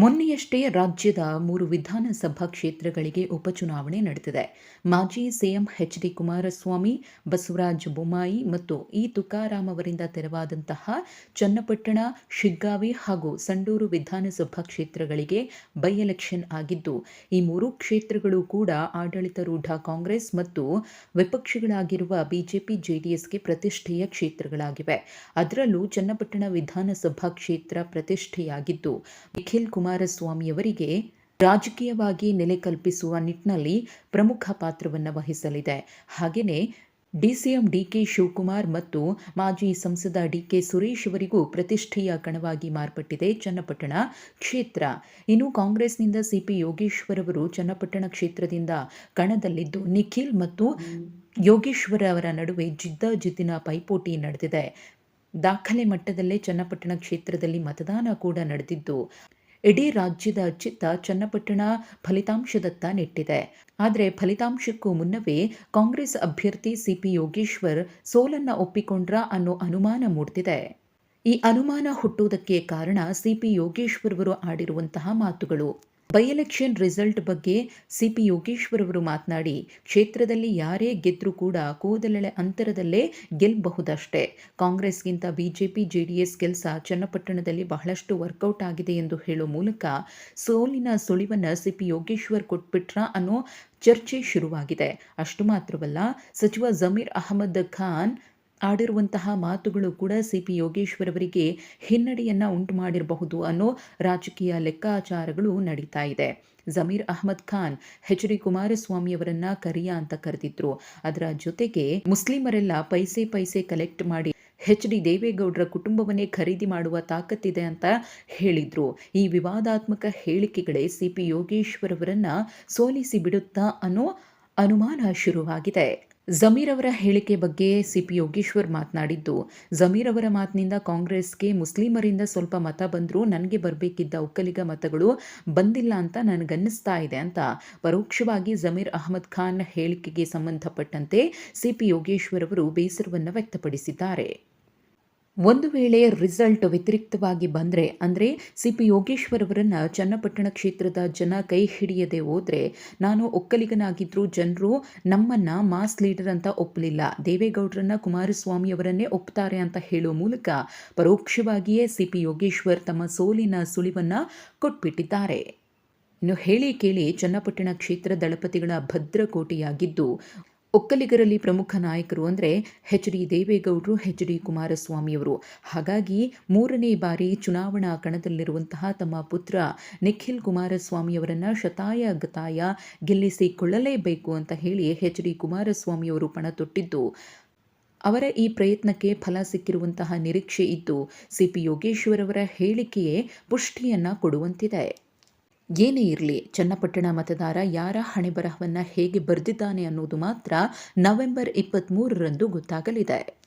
ಮೊನ್ನೆಯಷ್ಟೇ ರಾಜ್ಯದ ಮೂರು ವಿಧಾನಸಭಾ ಕ್ಷೇತ್ರಗಳಿಗೆ ಉಪಚುನಾವಣೆ ನಡೆದಿದೆ. ಮಾಜಿ CM H D Kumaraswamy, Basavaraj Bommai ಮತ್ತು ಇ ತುಕಾರಾಮ್ ಅವರಿಂದ ತೆರವಾದಂತಹ ಚನ್ನಪಟ್ಟಣ, ಶಿಗ್ಗಾವಿ ಹಾಗೂ ಸಂಡೂರು ವಿಧಾನಸಭಾ ಕ್ಷೇತ್ರಗಳಿಗೆ ಬೈ ಎಲೆಕ್ಷನ್ ಆಗಿದ್ದು, ಈ ಮೂರು ಕ್ಷೇತ್ರಗಳು ಕೂಡ ಆಡಳಿತಾರೂಢ ಕಾಂಗ್ರೆಸ್ ಮತ್ತು ವಿಪಕ್ಷಗಳಾಗಿರುವ ಬಿಜೆಪಿ, ಜೆಡಿಎಸ್ಗೆ ಪ್ರತಿಷ್ಠೆಯ ಕ್ಷೇತ್ರಗಳಾಗಿವೆ. ಅದರಲ್ಲೂ ಚನ್ನಪಟ್ಟಣ ವಿಧಾನಸಭಾ ಕ್ಷೇತ್ರ ಪ್ರತಿಷ್ಠೆಯಾಗಿದ್ದು, ನಿಖಿಲ್ ಕುಮಾರಸ್ವಾಮಿಯವರಿಗೆ ರಾಜಕೀಯವಾಗಿ ನೆಲೆ ಕಲ್ಪಿಸುವ ನಿಟ್ಟಿನಲ್ಲಿ ಪ್ರಮುಖ ಪಾತ್ರವನ್ನು ವಹಿಸಲಿದೆ. ಹಾಗೆಯೇ ಡಿಸಿಎಂ ಡಿಕೆ ಶಿವಕುಮಾರ್ ಮತ್ತು ಮಾಜಿ ಸಂಸದ ಡಿಕೆ ಸುರೇಶ್ ಅವರಿಗೂ ಪ್ರತಿಷ್ಠೆಯ ಕಣವಾಗಿ ಮಾರ್ಪಟ್ಟಿದೆ ಚನ್ನಪಟ್ಟಣ ಕ್ಷೇತ್ರ. ಇನ್ನು ಕಾಂಗ್ರೆಸ್ನಿಂದ ಸಿಪಿ ಯೋಗೇಶ್ವರ್ ಅವರು ಚನ್ನಪಟ್ಟಣ ಕ್ಷೇತ್ರದಿಂದ ಕಣದಲ್ಲಿದ್ದು, ನಿಖಿಲ್ ಮತ್ತು ಯೋಗೇಶ್ವರ ಅವರ ನಡುವೆ ಜಿದ್ದಾಜಿದ್ದಿನ ಪೈಪೋಟಿ ನಡೆದಿದೆ. ದಾಖಲೆ ಮಟ್ಟದಲ್ಲೇ ಚನ್ನಪಟ್ಟಣ ಕ್ಷೇತ್ರದಲ್ಲಿ ಮತದಾನ ಕೂಡ ನಡೆದಿದ್ದು ಇಡೀ ರಾಜ್ಯದ ಚಿತ್ತ ಚನ್ನಪಟ್ಟಣ ಫಲಿತಾಂಶದತ್ತ ನೆಟ್ಟಿದೆ. ಆದರೆ ಫಲಿತಾಂಶಕ್ಕೂ ಮುನ್ನವೇ ಕಾಂಗ್ರೆಸ್ ಅಭ್ಯರ್ಥಿ ಸಿಪಿ ಯೋಗೇಶ್ವರ್ ಸೋಲನ್ನ ಒಪ್ಪಿಕೊಂಡ್ರ ಅನ್ನೋ ಅನುಮಾನ ಮೂಡ್ತಿದೆ. ಈ ಅನುಮಾನ ಹುಟ್ಟುವುದಕ್ಕೆ ಕಾರಣ ಸಿಪಿ ಯೋಗೇಶ್ವರ್ ಅವರು ಆಡಿರುವಂತಹ ಮಾತುಗಳು. ಬೈ ಎಲೆಕ್ಷನ್ ರಿಸಲ್ಟ್ ಬಗ್ಗೆ ಸಿಪಿ ಯೋಗೇಶ್ವರ್ ಅವರು ಮಾತನಾಡಿ, ಕ್ಷೇತ್ರದಲ್ಲಿ ಯಾರೇ ಗೆದ್ದರೂ ಕೂಡ ಕೂದಲೆಳೆ ಅಂತರದಲ್ಲೇ ಗೆಲ್ಲಬಹುದಷ್ಟೇ ಕಾಂಗ್ರೆಸ್ಗಿಂತ ಬಿಜೆಪಿ ಜೆಡಿಎಸ್ ಕೆಲಸ ಚನ್ನಪಟ್ಟಣದಲ್ಲಿ ಬಹಳಷ್ಟು ವರ್ಕೌಟ್ ಆಗಿದೆ ಎಂದು ಹೇಳೋ ಮೂಲಕ ಸೋಲಿನ ಸುಳಿವನ್ನು ಸಿಪಿ ಯೋಗೇಶ್ವರ್ ಕೊಟ್ಬಿಟ್ರ ಅನ್ನೋ ಚರ್ಚೆ ಶುರುವಾಗಿದೆ. ಅಷ್ಟು ಮಾತ್ರವಲ್ಲ, ಸಚಿವ ಜಮೀರ್ ಅಹಮದ್ ಖಾನ್ ಆಡಿರುವಂತಹ ಮಾತುಗಳು ಕೂಡ ಸಿ ಪಿ ಯೋಗೇಶ್ವರ್ ಅವರಿಗೆ ಹಿನ್ನಡೆಯನ್ನ ಉಂಟು ಮಾಡಿರಬಹುದು ಅನ್ನೋ ರಾಜಕೀಯ ಲೆಕ್ಕಾಚಾರಗಳು ನಡೀತಾ ಇದೆ. ಜಮೀರ್ ಅಹಮದ್ ಖಾನ್, ಎಚ್ ಡಿ ಕುಮಾರಸ್ವಾಮಿಯವರನ್ನ ಕರಿಯ ಅಂತ ಕರೆದಿದ್ರು. ಅದರ ಜೊತೆಗೆ ಮುಸ್ಲಿಮರೆಲ್ಲ ಪೈಸೆ ಪೈಸೆ ಕಲೆಕ್ಟ್ ಮಾಡಿ ಎಚ್ ಡಿ ದೇವೇಗೌಡರ ಕುಟುಂಬವನ್ನೇ ಖರೀದಿ ಮಾಡುವ ತಾಕತ್ತಿದೆ ಅಂತ ಹೇಳಿದ್ರು. ಈ ವಿವಾದಾತ್ಮಕ ಹೇಳಿಕೆಗಳೇ ಸಿ ಪಿ ಯೋಗೇಶ್ವರ್ ಅವರನ್ನ ಸೋಲಿಸಿ ಬಿಡುತ್ತಾ ಅನ್ನೋ ಅನುಮಾನ ಶುರುವಾಗಿದೆ. ಜಮೀರ್ ಅವರ ಹೇಳಿಕೆ ಬಗ್ಗೆ ಸಿಪಿ ಯೋಗೇಶ್ವರ್ ಮಾತನಾಡಿದ್ದು, ಜಮೀರ್ ಅವರ ಮಾತಿನಿಂದ ಕಾಂಗ್ರೆಸ್ಗೆ ಮುಸ್ಲಿಮರಿಂದ ಸ್ವಲ್ಪ ಮತ ಬಂದರೂ ನನಗೆ ಬರಬೇಕಿದ್ದ ಒಕ್ಕಲಿಗ ಮತಗಳು ಬಂದಿಲ್ಲ ಅಂತ ನನಗನ್ನಿಸ್ತಾ ಇದೆ ಅಂತ ಪರೋಕ್ಷವಾಗಿ ಜಮೀರ್ ಅಹಮದ್ ಖಾನ್ ಹೇಳಿಕೆಗೆ ಸಂಬಂಧಪಟ್ಟಂತೆ ಸಿಪಿ ಯೋಗೇಶ್ವರ್ ಅವರು ಬೇಸರವನ್ನು ವ್ಯಕ್ತಪಡಿಸಿದ್ದಾರೆ. ಒಂದು ವೇಳೆ ರಿಸಲ್ಟ್ ವ್ಯತಿರಿಕ್ತವಾಗಿ ಬಂದರೆ, ಅಂದರೆ ಸಿ ಪಿ ಯೋಗೇಶ್ವರ್ ಅವರನ್ನು ಚನ್ನಪಟ್ಟಣ ಕ್ಷೇತ್ರದ ಜನ ಕೈ ಹಿಡಿಯದೆ ಹೋದರೆ, ನಾನು ಒಕ್ಕಲಿಗನಾಗಿದ್ದರೂ ಜನರು ನಮ್ಮನ್ನು ಮಾಸ್ ಲೀಡರ್ ಅಂತ ಒಪ್ಪಲಿಲ್ಲ. ದೇವೇಗೌಡರನ್ನ ಕುಮಾರಸ್ವಾಮಿ ಅವರನ್ನೇ ಒಪ್ತಾರೆ ಅಂತ ಹೇಳೋ ಮೂಲಕ ಪರೋಕ್ಷವಾಗಿಯೇ ಸಿ ಪಿ ಯೋಗೇಶ್ವರ್ ತಮ್ಮ ಸೋಲಿನ ಸುಳಿವನ್ನು ಕೊಟ್ಬಿಟ್ಟಿದ್ದಾರೆ. ಇನ್ನು ಹೇಳಿ ಕೇಳಿ, ಚನ್ನಪಟ್ಟಣ ಕ್ಷೇತ್ರ ದಳಪತಿಗಳ ಭದ್ರಕೋಟೆಯಾಗಿದ್ದು ಒಕ್ಕಲಿಗರಲ್ಲಿ ಪ್ರಮುಖ ನಾಯಕರು ಅಂದರೆ ಎಚ್ ಡಿ ದೇವೇಗೌಡರು, ಎಚ್ ಡಿ ಕುಮಾರಸ್ವಾಮಿಯವರು ಹಾಗಾಗಿ ಮೂರನೇ ಬಾರಿ ಚುನಾವಣಾ ಕಣದಲ್ಲಿರುವಂತಹ ತಮ್ಮ ಪುತ್ರ ನಿಖಿಲ್ ಕುಮಾರಸ್ವಾಮಿಯವರನ್ನು ಶತಾಯ ಗತಾಯ ಗೆಲ್ಲಿಸಿಕೊಳ್ಳಲೇಬೇಕು ಅಂತ ಹೇಳಿ ಎಚ್ ಡಿ ಕುಮಾರಸ್ವಾಮಿಯವರು ಪಣ ತೊಟ್ಟಿದ್ದು. ಅವರ ಈ ಪ್ರಯತ್ನಕ್ಕೆ ಫಲ ಸಿಕ್ಕಿರುವಂತಹ ನಿರೀಕ್ಷೆ ಇದ್ದು ಸಿ ಪಿ ಯೋಗೇಶ್ವರ್ ಅವರ ಹೇಳಿಕೆಯೇ ಪುಷ್ಟಿಯನ್ನು ಕೊಡುವಂತಿದೆ. ಏನೇ ಇರಲಿ ಚನ್ನಪಟ್ಟಣ ಮತದಾರ ಯಾರ ಹಣೆಬರಹವನ್ನು ಹೇಗೆ ಬರೆದಿದ್ದಾನೆ ಅನ್ನೋದು ಮಾತ್ರ ನವೆಂಬರ್ ಇಪ್ಪತ್ತ್ಮೂರರಂದು ಗೊತ್ತಾಗಲಿದೆ.